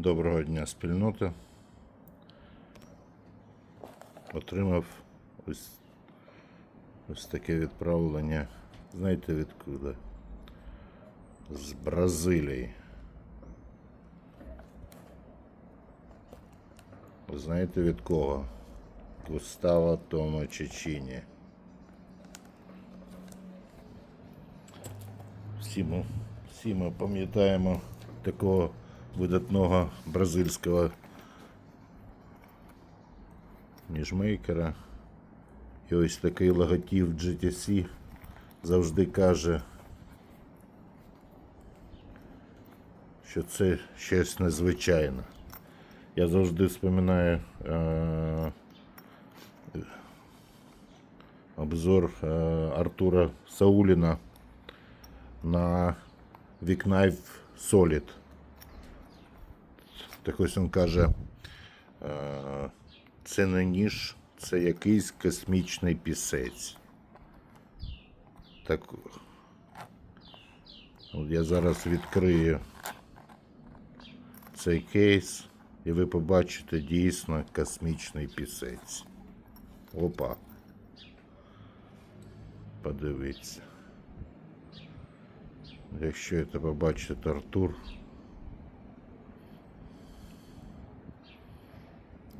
Доброго дня, спільнота. Отримав ось, ось таке відправлення. Знаєте відкуди? З Бразилії. Знаєте від кого? Густава Тома Чечіні. Всі ми, всі ми пам'ятаємо такого видатного бразильського ніжмейкера. І ось такий логотип GTC завжди каже, що це щось незвичайне. Я завжди вспоминаю е- обзор е- Артура Сауліна на Вікнайф Solid. Так ось він каже, е, це не ніж, це якийсь космічний пісець. Так. От я зараз відкрию цей кейс, і ви побачите дійсно космічний пісець. Опа. Подивіться. Якщо це побачить Артур,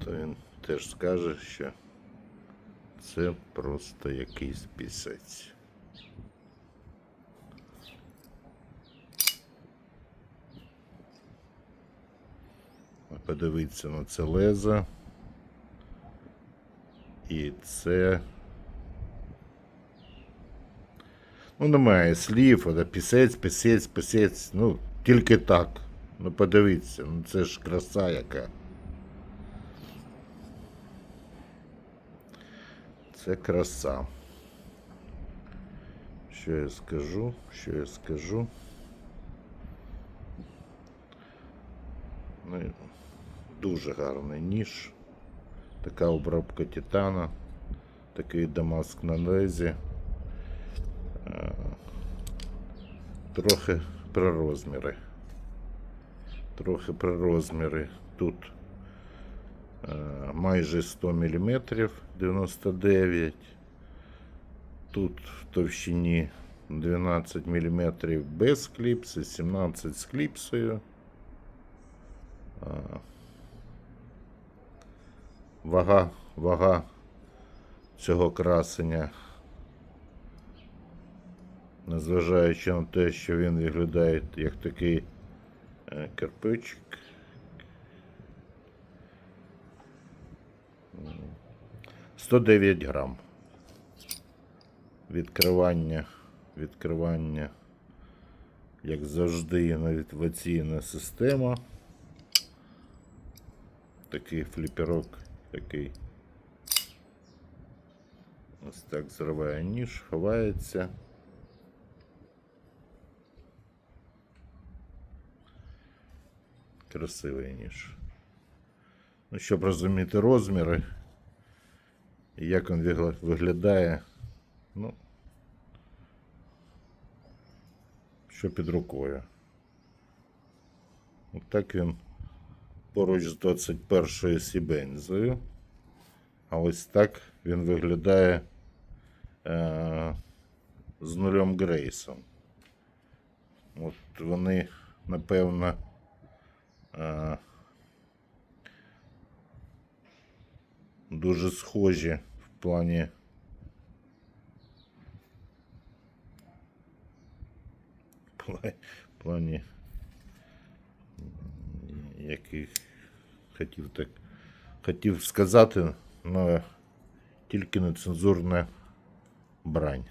то він теж скаже, що це просто якийсь пісець. Подивіться на це лезо. І це. Ну, немає слів, а пісець, пісець, пісець. Ну, тільки так. Ну подивіться, ну це ж краса яка. Це краса. Що я скажу? Що я скажу? Ну, дуже гарний ніж. Така обробка титана. Такий дамаск на лезі. Е, Трохи про розміри. Трохи про розміри. Тут майже 100 мм 99. Тут в товщині 12 мм без кліпси, 17 з кліпсою. Вага, вага цього красення, незважаючи на те, що він виглядає як такий е, кирпичик. 109 грам. Відкривання, відкривання, як завжди, навігаційна система. Такий фліперок, такий. Ось так зриває ніж, ховається. Красивий ніж. Ну, щоб розуміти розміри, і як він виглядає, ну, що під рукою. От він поруч з 21-ю сібензою. А ось так він виглядає е, з нульом Грейсом. От вони, напевно, е, дуже схожі в плані. пла- плані яких хотів так хотів сказати, але тільки нецензурна брань.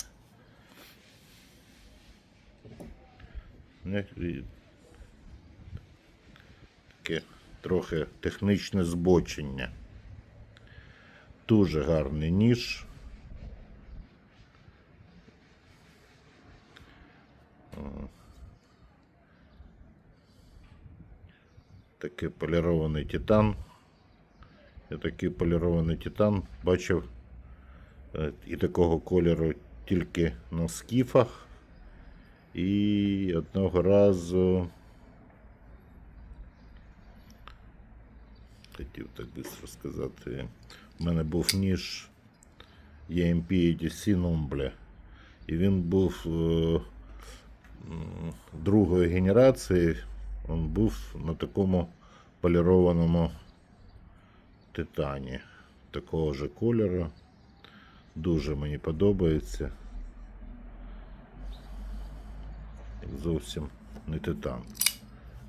Таке трохи технічне збочення. Дуже гарний ніж. Такий полірований титан. Я такий полірований титан бачив е, і такого кольору тільки на скіфах. І одного разу хотів так швидко сказати. У мене був ніж EMP EDC Numble. І він був е, другої генерації. Він був на такому полірованому титані. Такого ж кольору. Дуже мені подобається. Зовсім не титан.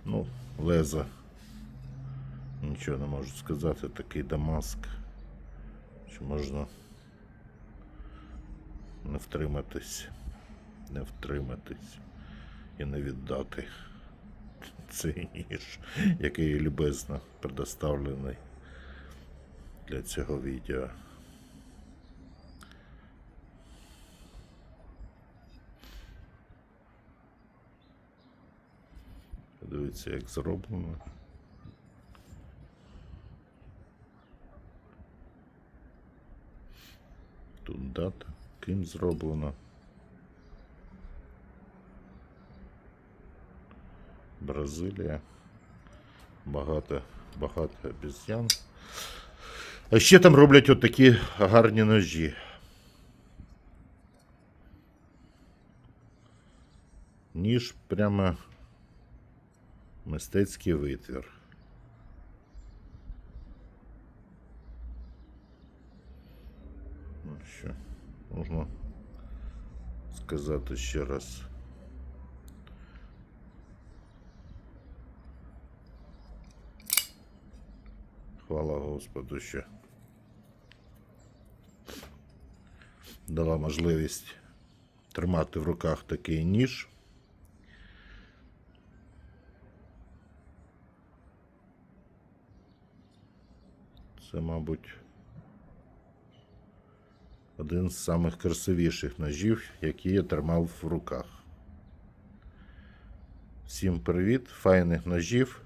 Ну, леза. Нічого не можу сказати, такий Дамаск. Що можна не втриматись, не втриматись і не віддати цей ніж, який любезно предоставлений для цього відео. Подивіться, як зроблено. Дата, ким зроблено. Бразилія. Багато, багато обезьян. А ще там роблять отакі гарні ножі. Ніж прямо мистецький витвір. Ну що, можна сказати ще раз. Хвала Господу, що дала можливість тримати в руках такий ніж. Це, мабуть, один з самих красивіших ножів, які я тримав в руках. Всім привіт, файних ножів.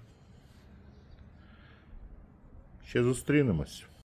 Ще зустрінемось.